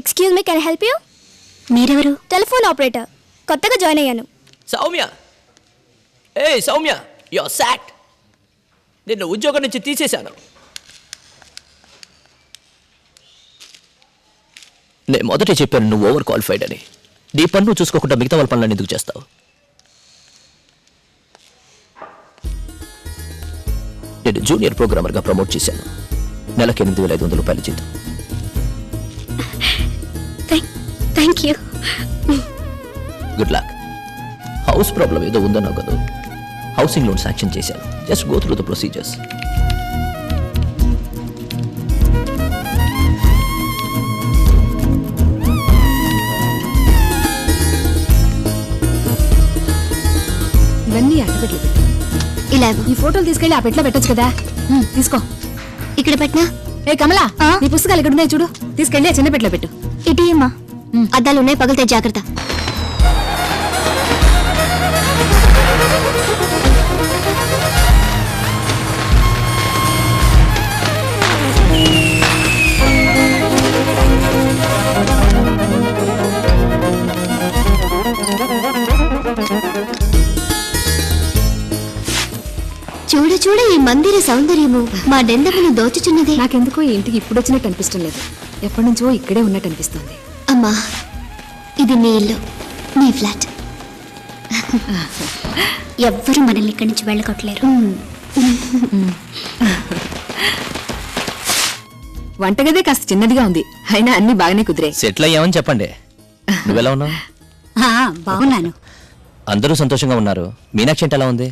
Excuse me can help you మీరెవరు? Telephone operator కొత్తగా join అయ్యాను. సౌమ్య. ఏ సౌమ్య యో సాట్ నిన్ను ఉద్యోగం నుంచి తీసేశాను. నేను మొదటే చెప్పాను నువ్వు ఓవర్ క్వాలిఫైడ్ అని. నీ పన్ను నువ్వు చూసుకోకుండా మిగతా వాళ్ళ పనులను ఎందుకు చేస్తావు? నేను జూనియర్ ప్రోగ్రామర్గా ప్రమోట్ చేశాను. నెలకు ఎనిమిది వేల ఐదు వందల రూపాయలు జీతం thank you good luck house problem ఏదో ఉందన్నావు కదా. హౌసింగ్ లోన్ శాంక్షన్ చేశాను. Just go through the procedures ఇవన్నీ అట్టపెట్లు పెట్టు ఇలా ఈ ఫోటోలు తీసుకెళ్ళి ఆ పెట్లో పెట్టొచ్చు కదా. తీసుకో. ఇక్కడ పెట్టినా? ఏ కమలా ఆ? నీ పుస్తకాలు ఇక్కడ ఉన్నాయి చూడు. తీసుకెళ్ళి ఆ చిన్న పెట్లో పెట్టు. ఇటీ అద్దాలు ఉన్నాయి పగిలితే జాగ్రత్త. చూడ చూడ ఈ మందిర సౌందర్యము మా డెందమును దోచుచున్నది. నాకెందుకో ఈ ఇంటికి ఇప్పుడు వచ్చినట్టు అనిపిస్తుంది లేదు. ఎప్పటి నుంచో ఇక్కడే ఉన్నట్టు అనిపిస్తుంది. అమ్మా ఇది నీ ఇల్లు నీ ఫ్లాట్. ఎవ్వరూ మనల్ని ఇక్కడి నుంచి వెళ్ళగొట్టలేరు. వంటగదే కాస్త చిన్నదిగా ఉంది. అయినా అన్ని బాగానే కుదిరే సెటిల్ అయ్యామని చెప్పండి. నువ్వెలా ఉన్నావు? బాగున్నాను. అందరూ సంతోషంగా ఉన్నారు. మీనాక్షి అంటే ఎలా ఉంది?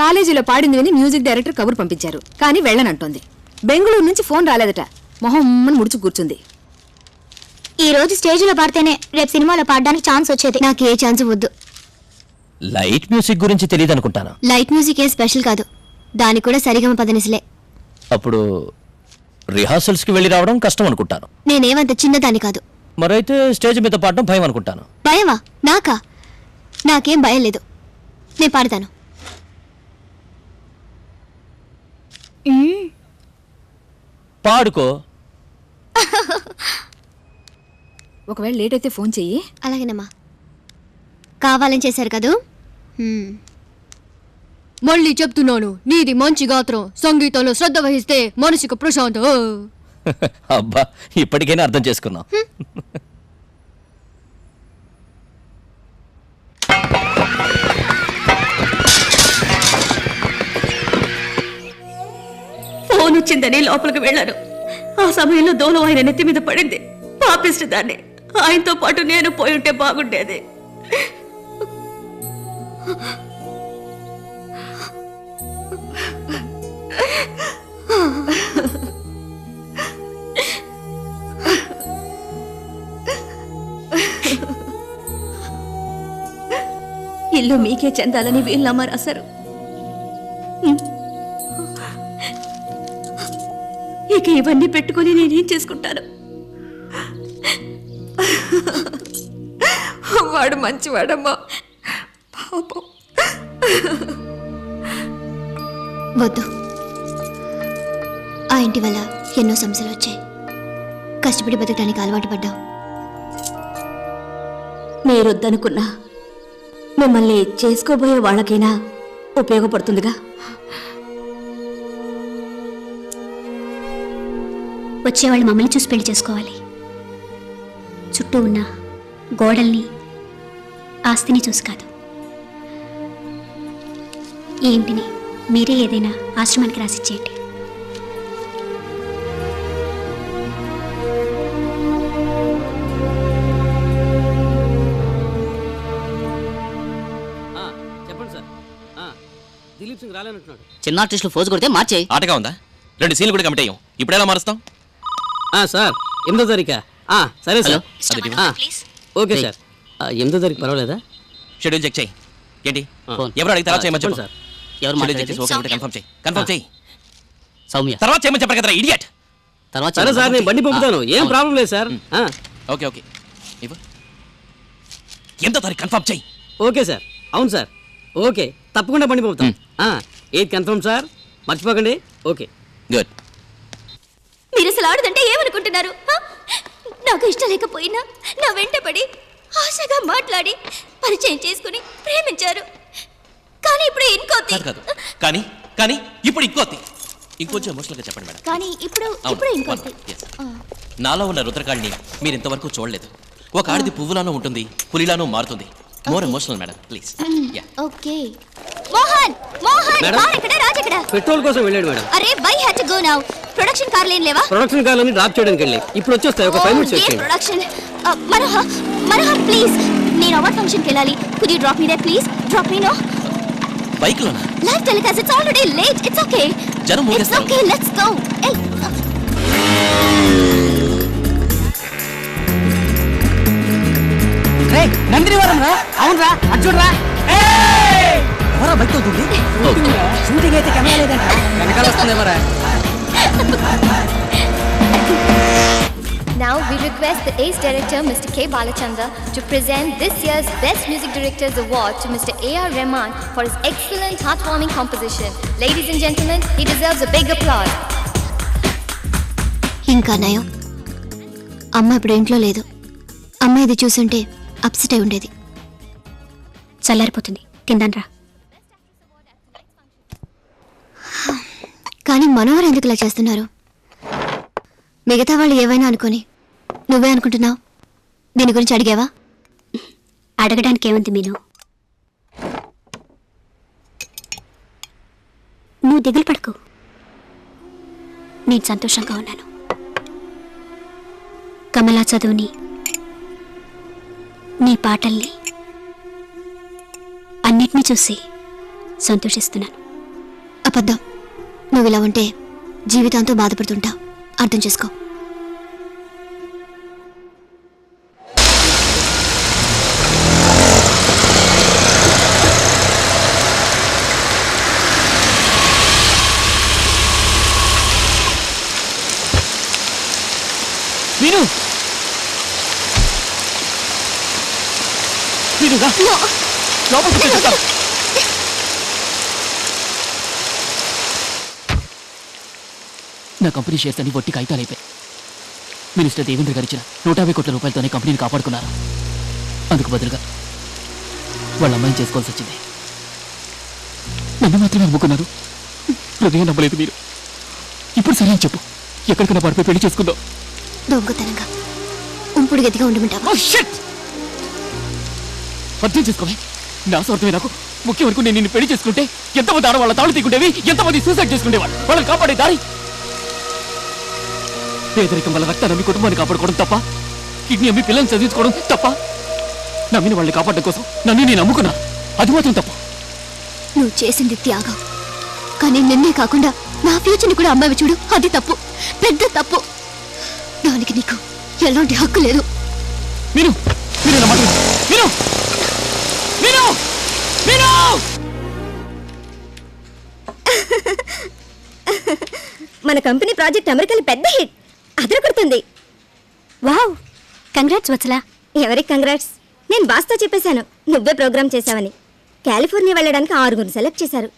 కాలేజీలో పాడింది విని మ్యూజిక్ డైరెక్టర్ కబురు పంపించారు. కానీ వెళ్ళనంటోంది. బెంగళూరు నుంచి ఫోన్ రాలేదట. మొహం ముడుచు కూర్చుంది. ఈ రోజు స్టేజ్లో పాడితేనే రేపు సినిమాలో పాడడానికి ఛాన్స్ వచ్చేది. నాకు ఏ ఛాన్స్ వద్దు. లైట్ మ్యూజిక్ గురించి తెలియదు అనుకుంటాను? లైట్ మ్యూజిక్ ఏ స్పెషల్ కాదు. దానికి కూడా సరిగమ పదనిసలే. అప్పుడు రిహార్సల్స్కి వెళ్ళి రావడం కష్టం అనుకుంటాను. నేనేమంత చిన్నదాన్ని కాదు. మరైతే స్టేజ్ మీద పాడడం భయం అనుకుంటాను. భయమా? నాకా? నాకేం భయం లేదు. నేను పాడతాను. పాడుకో. ఒకవేళ లేట్ అయితే ఫోన్ చెయ్యి. అలాగేనమ్మా. కావాలని చేశారు కదూ? హ్మ్. మళ్ళీ చెప్తున్నాను నీది మంచి గాత్రం సంగీతంలో శ్రద్ధ వహిస్తే మనసుకు ప్రశాంతం. అబ్బా ఇప్పటికైనా అర్థం చేసుకున్నాం ఫోన్ వచ్చిందని లోపలికి వెళ్ళాను. ఆ సమయంలో దూలం ఆయన నెత్తి మీద పడింది. పాపిస్ట్ దాన్ని. ఆయనతో పాటు నేను పోయి ఉంటే బాగుండేది. ఇల్లు మీకే చెందాలని వీళ్ళమ్మ రాశారు ఇక ఇవన్నీ పెట్టుకొని నేనేం చేసుకుంటాను? వాడు మంచివాడమ్మా. పాపం. వద్దు. ఆ ఇంటి వల్ల ఎన్నో సమస్యలు వచ్చాయి. కష్టపడి బతకడానికి అలవాటు పడ్డాం మీరొద్దనుకున్నా మిమ్మల్ని చేసుకోబోయే వాళ్ళకైనా ఉపయోగపడుతుందిగా. వచ్చేవాళ్ళు మమ్మల్ని చూసి పెళ్ళి చేసుకోవాలి. చుట్టూ ఉన్న గోడల్ని ఆస్తిని చూసి కాదు. ఈ ఇంటిని మీరే ఏదైనా ఆశ్రమానికి రాసిచ్చేయండి ఆ, చెప్పండి సార్. ఆ, దిలీప్ సింగ్ రాలేనంటున్నాడు. చిన్న ఆర్టిస్టులు ఫోజు కొడితే మార్చేయి. ఆటగా ఉందా? రెండు సీన్లు కూడా కమిట్ అయ్యాం. ఇప్పుడు ఎలా మారుస్తాం? ఆ, సార్ ఎనిమిదో తారీఖా సరే సార్. Okay sir. ఎనిమిదో తారీఖు పర్వాలేదా? షెడ్యూల్ చెక్ చేయి. ఏంటి. ఎవరు అడిగితే తర్వాత చేయమని చెప్పండి సార్. ఎవరు కన్ఫర్మ్ చేయి కన్ఫర్మ్ చేయి. సౌమ్య. తర్వాత చేయమని చెప్పరు కదా ఇడియట్ తర్వాత సరే సార్ నేను బండి పంపుతాను. ఏం. ప్రాబ్లం లేదు సార్. ఆ, ఓకే ఓకే. ఇవ్వు. ఎంతో తారీఖు కన్ఫర్మ్ చేయి. Okay sir. అవును సార్. ఓకే. తప్పకుండా బండి పంపుతాం. ఆ, ఏది కన్ఫర్మ్ సార్? మర్చిపోకండి. ఓకే. గుడ్ మీరు అసలు ఆడదంటే ఏమనుకుంటున్నారు? నాకు ఇష్టం లేకపోయినా నా వెంటపడి ఆశగా మాట్లాడి పరిచయం చేసుకుని ప్రేమించారు. కానీ ఇప్పుడు ఇంకోతి కాదు కానీ కానీ ఇప్పుడు ఇంకోతి ఇంకొంచెం ఎమోషనల్గా చెప్పండి మేడం. కానీ ఇప్పుడు ఇప్పుడు ఇంకోతి. నాలో ఉన్న రుద్రకాళిని మీరు ఇంతవరకు చూడలేదు. ఒక ఆడిది పువ్వులానూ ఉంటుంది పులిలానూ మారుతుంది. More emotional madam please ya okay. Mohan Mohan madam? Car ఎక్కడ రాజ్ ఎక్కడ పెట్రోల్ కోసం వెళ్ళాడు మేడం. అరే bye had to go now. Production car లేని లేవా? ప్రొడక్షన్ కార్లని డ్రాప్ చేయడానికి వెళ్ళి ఇప్పుడు వచ్చేస్తాయి ఒక ఫైవ్ మినిట్స్ వచ్చేయండి. ప్రొడక్షన్. మనోహ మనోహ ప్లీజ్. నేను అవార్డ్ ఫంక్షన్కి వెళ్ళాలి. Could you drop me there please drop me no బైక్లోనా? Live telecast it's already late it's okay జనం ఇట్స్ ఊగేస్తారు. ఓకే లెట్స్ గో ఏయ్ నందిని వరం రా అవునరా? అటు చూడరా ఎవరా బైక్ అవుతుంది షూటింగ్ అయితే కెమెరా లేదంట వెనకాల వస్తుందేమరా Now we request the ACE director Mr. K. Balachandra to present this year's Best Music Directors Award to Mr. A.R. Rahman for his excellent heartwarming composition. Ladies and gentlemen, he deserves a big applause. ఇంకా నయం అమ్మ ఇప్పుడు ఇంట్లో లేదు అమ్మ ఇది చూసుంటే upset అయి ఉండేది చల్లారిపోతుంది తిందాన్రా కానీ మనోహర్ ఎందుకు ఇలా చేస్తున్నారు? మిగతా వాళ్ళు ఏవైనా అనుకొని నువ్వే అనుకుంటున్నావు? దీని గురించి అడిగావా? అడగడానికి ఏముంది మీను? నువ్వు దిగులు పడకు. నేను సంతోషంగా ఉన్నాను. కమలా చదువుని నీ పాటల్ని అన్నిటినీ చూసి సంతోషిస్తున్నాను. అబద్ధం. నువ్వు ఇలా ఉంటే జీవితాంతో బాధపడుతుంటావు అర్థం చేసుకో. రా లోపలికి నా కంపెనీ షేర్స్ అన్ని వట్టి కాగితాలు అయిపోయాయి మినిస్టర్ దేవేంద్ర గారు ఇచ్చిన నూట యాభై కోట్ల రూపాయలతోనే కంపెనీని కాపాడుకున్నారు? అందుకు బదులుగా వాళ్ళ అమ్మాయిని చేసుకోవాల్సి వచ్చింది. నన్ను మాత్రమే నమ్ముకున్నారు. హృదయం నమ్మలేదు మీరు. ఇప్పుడు సరే అని చెప్పు. ఎక్కడికైనా పడిపోయి పెళ్ళి చేసుకుందాం. దొంగతనంగా ఉంపుడు గదిగా ఉండమంటావా? Oh! అర్థం చేసుకోవే. నా స్వార్థమే నాకు. ముఖ్యం వరకు నేను నిన్ను పెళ్ళి చేసుకుంటే ఎంతమంది ఆడవాళ్ళ తాళు తీకుండేవి ఎంతమంది సూసైడ్ చేసుకునేవాళ్ళు వాళ్ళని కాపాడే దారి పేదరికం వల్ల రక్తాన్ని అమ్మి కుటుంబాన్ని కాపాడుకోవడం తప్ప కిడ్నీ అమ్మి పిల్లల్ని చదివించుకోవడం తప్ప నమ్మిన వాళ్ళని కాపాడడం కోసం నన్ను నేను నమ్ముకున్నా. అది మాత్రం తప్ప. నువ్వు చేసింది త్యాగం. కానీ నిన్నే కాకుండా నా ఫ్యూచర్ని కూడా అమ్మాయి చూడు. అది తప్పు. పెద్ద తప్పు. దానికి నీకు ఎలాంటి హక్కు లేదు. మీరు నా మాట మన కంపెనీ ప్రాజెక్ట్ అమెరికాలో పెద్ద హిట్. అదరకొడుతుంది వావ్ కంగ్రాట్స్ వత్సలా. ఎవరికి కంగ్రాట్స్ నేను బాస్తో చెప్పేశాను నువ్వే ప్రోగ్రామ్ చేశావని. కాలిఫోర్నియా వెళ్ళడానికి ఆరుగురు సెలెక్ట్ చేశారు.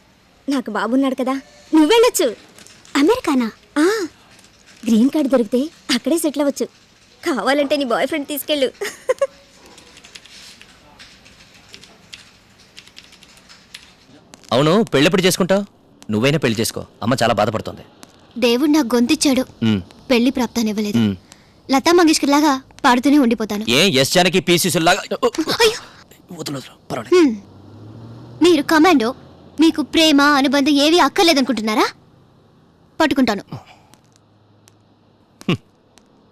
నాకు బాబున్నాడు కదా నువ్వు వెళ్ళొచ్చు. అమెరికానా? ఆ, గ్రీన్ కార్డ్ దొరికితే అక్కడే సెటిల్ అవ్వచ్చు. కావాలంటే నీ బాయ్ ఫ్రెండ్ తీసుకెళ్ళు. అవును పెళ్ళెప్పుడు చేసుకుంటావు? నువ్వైనా పెళ్ళి చేసుకో అమ్మ చాలా బాధపడుతుంది. దేవుడు నాకు గొంతిచ్చాడు. పెళ్ళి ప్రాప్తానివ్వలేదు మ్. లతా మంగేష్కర్ లాగా పాడుతూనే ఉండిపోతాను. ఏ ఎస్ జానకి పీసీసులాగా అయ్యో. వదులు వదులు పర్వాలేదు. హ్మ్. మీరు కమాండో మీకు ప్రేమ అనుబంధం ఏవి అక్కర్లేదనుకుంటున్నారా? పట్టుకుంటాను.